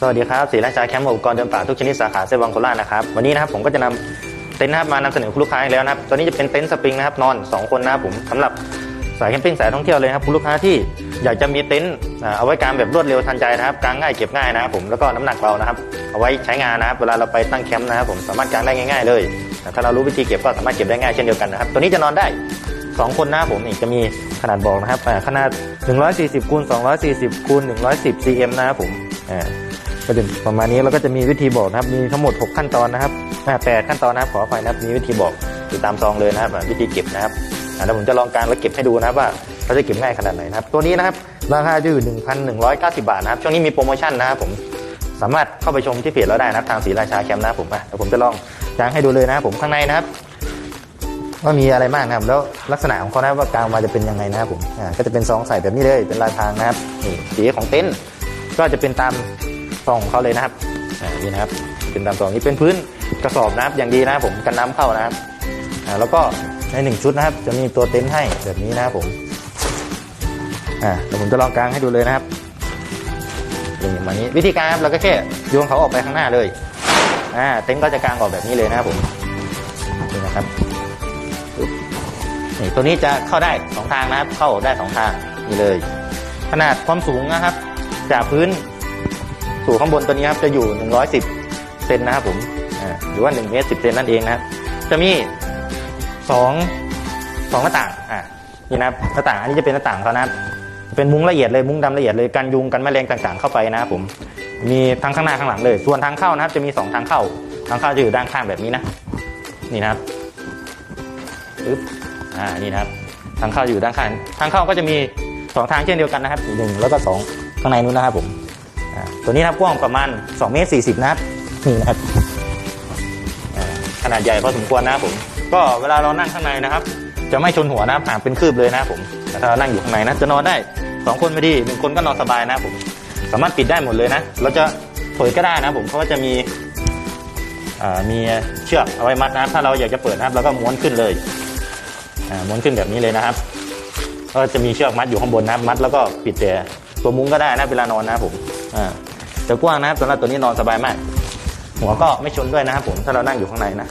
สวัสดีครับศรีราชาแคมป์อุปกรณ์เดินป่าทุกชนิดสาขาเซวังโคราชนะครับวันนี้นะครับผมก็จะนำเต็นท์นะครับมานำเสนอคุณลูกค้าอีกแล้วนะครับตัวนี้จะเป็นเต็นท์สปริงนะครับนอน 2 คนนะครับผมสำหรับสายแคมปิ้งสายท่องเที่ยวเลยครับคุณลูกค้าที่อยากจะมีเต็นท์เอาไว้กางแบบรวดเร็วทันใจนะครับกางง่ายเก็บง่ายนะครับผมแล้วก็น้ำหนักเบานะครับเอาไว้ใช้งานนะครับเวลาเราไปตั้งแคมป์นะครับผมสามารถกางได้ง่าย ๆ เลยถ้าเรารู้วิธีเก็บก็สามารถเก็บได้ง่ายเช่นเดียวกันนะครับตัวนี้จะนอนได้ 2 คนนะครับผมจะมีขนาดบอกนะครับอ่าขนาด 140คูณ240คูณ110 cm นะครับผมอ่า ก็จะประมาณนี้แล้วก็จะมีวิธีบอกนะครับ มีทั้งหมด 6 ขั้นตอนนะครับแปดขั้นตอนนะครับขออภัยนะครับมีวิธีบอกอยู่ตามซองเลยนะครับ วิธีเก็บนะครับแล้วผมจะลองการแล้วเก็บให้ดูนะครับว่าเขาจะเก็บง่ายขนาดไหนนะครับ ตัวนี้นะครับราคาจะอยู่1,190 บาทนะครับ ช่วงนี้มีโปรโมชั่นนะครับผมสามารถเข้าไปชมที่เพจเราได้นะครับทางศรีราชาแคมป์นะครับผมอะเดี๋ยวผมจะลองจางให้ดูเลยนะครับผมข้างในนะครับว่ามีอะไรบ้างนะครับ แล้วลักษณะของเขานะว่ากลางมาจะเป็นยังไงนะครับผมอ่าก็จะเป็นซองใส่แบบนี้เลยเป็นลายทางนะครับนี่สีของเต็นท์ก็จะเป็นตาม ซองของเขาเลยนะครับนี่นะครับเป็นตามซองนี้เป็นพื้นกระสอบนะครับอย่างดีนะผมกันน้ำเข้านะครับแล้วก็ในหนึ่งชุดนะครับ จะมีตัวเต็นท์ให้แบบนี้นะครับผมอ่าเดี๋ยวผมจะลองกางให้ดูเลยนะครับนี่มานี้วิธีการครับเราก็แค่โยนเขาออกไปข้างหน้าเลยอ่าเต็นท์ก็จะกางออกแบบนี้เลยนะครับผมนี่นะครับนี่ตัวนี้จะเข้าได้สองทางนะครับ เข้าได้สองทางนี่เลย ขนาดความสูงนะครับ จากพื้น สู่ข้างบนตัวนี้ครับจะอยู่ 110เซนนะครับผมหรือว่า1เมตร10เซนนั่นเองนะครับจะมีสองสองหน้าต่างอ่านี่นะครับหน้าต่างอันนี้จะเป็นหน้าต่างเขานะครับเป็นมุ้งละเอียดเลยมุ้งดำละเอียดเลยกันยุงกันแมลงต่างๆ เข้าไปนะครับผมมีทั้งข้างหน้าข้างหลังเลย ส่วนทางเข้านะครับ จะมีสองทางเข้า ทางเข้าจะอยู่ด้านข้างแบบนี้นะ นี่นะครับปึ๊บอ่านี่นะครับ ทางเข้าอยู่ด้านข้าง ทางเข้าก็จะมีสองทางเช่นเดียวกันนะครับหนึ่งแล้วก็สองข้างในนู้นนะครับผมอ่า ตัวนี้นะครับกว้างประมาณ2เมตร40นะครับนี่นะครับขนาดใหญ่พอสมควรนะครับผมก็เวลาเรานั่งข้างในนะครับ จะไม่ชนหัวนะครับห่างเป็นคืบเลยนะครับผมถ้าเรานั่งอยู่ข้างในนะจะนอนได้สองคนไม่ดีหนึ่งคนก็นอนสบายนะครับผมสามารถปิดได้หมดเลยนะเราจะถอยก็ได้นะครับผมเพราะว่าจะมีมีเชือกเอาไว้มัดนะครับ ถ้าเราอยากจะเปิดนะครับเราก็ม้วนขึ้นเลยม้วนขึ้นแบบนี้เลยนะครับ ก็จะมีเชือกมัดอยู่ข้างบนนะครับมัดแล้วก็ปิดแต่ตัวมุ้งก็ได้นะเวลานอนนะครับผม อ่าจะกว้างนะครับสำหรับตัวนี้นอนสบายมาก หัวก็ไม่ชนด้วยนะครับผมถ้าเรานั่งอยู่ข้างในนะ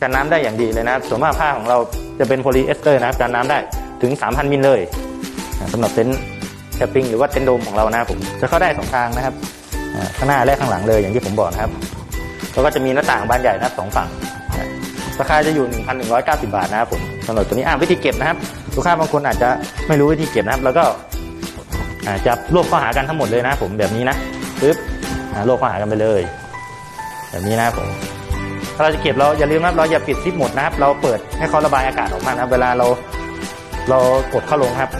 กันน้ำได้อย่างดีเลยนะครับส่วนมากผ้าของเราจะเป็นโพลีเอสเตอร์นะครับกันน้ำได้ถึง 3,000 มิลเลยอ่าสำหรับเต็นท์แคมปิ้งหรือว่าเต็นท์โดมของเรานะครับผมจะเข้าได้สองทางนะครับข้างหน้าและข้างหลังเลยอย่างที่ผมบอกนะครับแล้วก็จะมีหน้าต่างบานใหญ่นะครับสองฝั่งราคาจะอยู่ 1,190 บาทนะครับผมสำหรับตัวนี้อ่าวิธีเก็บนะครับ ลูกค้าบางคนอาจจะไม่รู้วิธีเก็บนะครับ แล้วก็ จะรวบข้าหากันทั้งหมดเลยนะผมแบบนี้นะปึ๊บรวบข้าหากันไปเลย แบบนี้นะผมถ้าเราจะเก็บเราอย่าลืมนะครับเราอย่าปิดซิปหมดนะครับ เราเปิดให้เขาระบายอากาศออกมานะครับเวลาเราเรากดเข้าลงครับ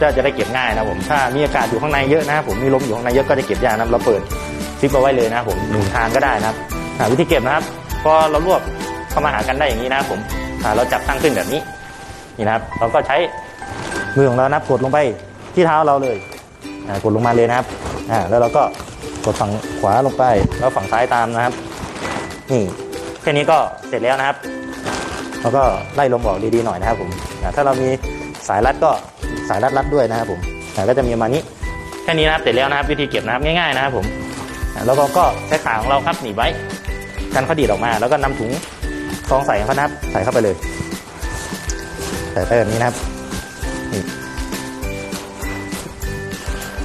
จะจะได้เก็บง่ายนะผมถ้ามีอากาศอยู่ข้างในเยอะนะผมมีลมอยู่ข้างในเยอะก็จะเก็บยากนะเราเปิดซิปเอาไว้เลยนะผมหนึ่งทางก็ได้นะครับวิธีเก็บนะครับพอเรารวบเข้ามาหากันได้อย่างนี้นะครับผมเราจับตั้งขึ้นแบบนี้นี่นะครับ เราก็ใช้มือของเรานะครับกดลงไปที่เท้าเราเลย กดลงมาเลยนะครับอ่าแล้วเราก็กดฝั่งขวาลงไป แล้วฝั่งซ้ายตามนะครับ นี่แค่นี้ก็เสร็จแล้วนะครับ แล้วก็ไล่ลมออกดีๆหน่อยนะครับผมถ้าเรามีสายรัดก็สายรัดรัดด้วยนะครับผมก็จะมีมานี้แค่นี้นะครับเสร็จแล้วนะครับ วิธีเก็บนะครับง่ายๆนะครับผมแล้วเราก็ใช้ขาของเราครับหนีบไว้กันเขาดีดออกมา แล้วก็นำถุงซองใส่เขานะครับ ใส่เข้าไปเลย ใส่ไปแบบนี้นะครับ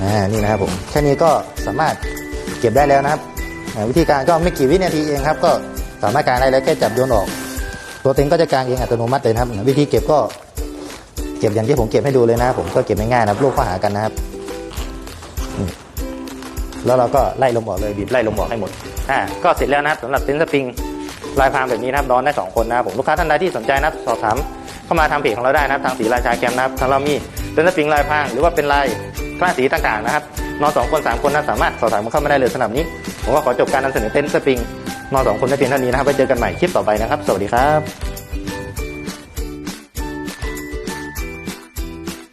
อ่านี่นะครับผมแค่นี้ก็สามารถเก็บได้แล้วนะครับวิธีการก็ไม่กี่วินาทีเองครับก็สามารถการได้แล้วแค่จับโยนออก ตัวเต็งก็จะกางเองอัตโนมัติเลยนะครับ วิธีเก็บก็เก็บอย่างที่ผมเก็บให้ดูเลยนะครับผมก็เก็บง่ายๆนะครับลูกข้าหากันนะครับแล้วเราก็ไล่ลมออกเลยบีบไล่ลมออกให้หมดอ่าก็เสร็จแล้วนะครับสำหรับเต็นสปริงลายพรางแบบนี้นะครับนอนได้ 2 คนนะครับผมลูกค้าท่านใดที่สนใจนะครับสอบถามเข้ามาทางเพจของเราได้นะครับทางสีราชาแคมป์นะครับทางเรามีเต็นสปริงลายพรางหรือว่าเป็นลาย คลาสสีต่างๆนะครับนอนสองคนสามคนนะสามารถสอบถามเข้ามาได้เลยสำหรับนี้ ผมก็ขอจบการนำเสนอเต็นท์สปริงนอนสองคนได้เพียงเท่านี้นะครับไว้เจอกันใหม่คลิปต่อไปนะครับ สวัสดีครับ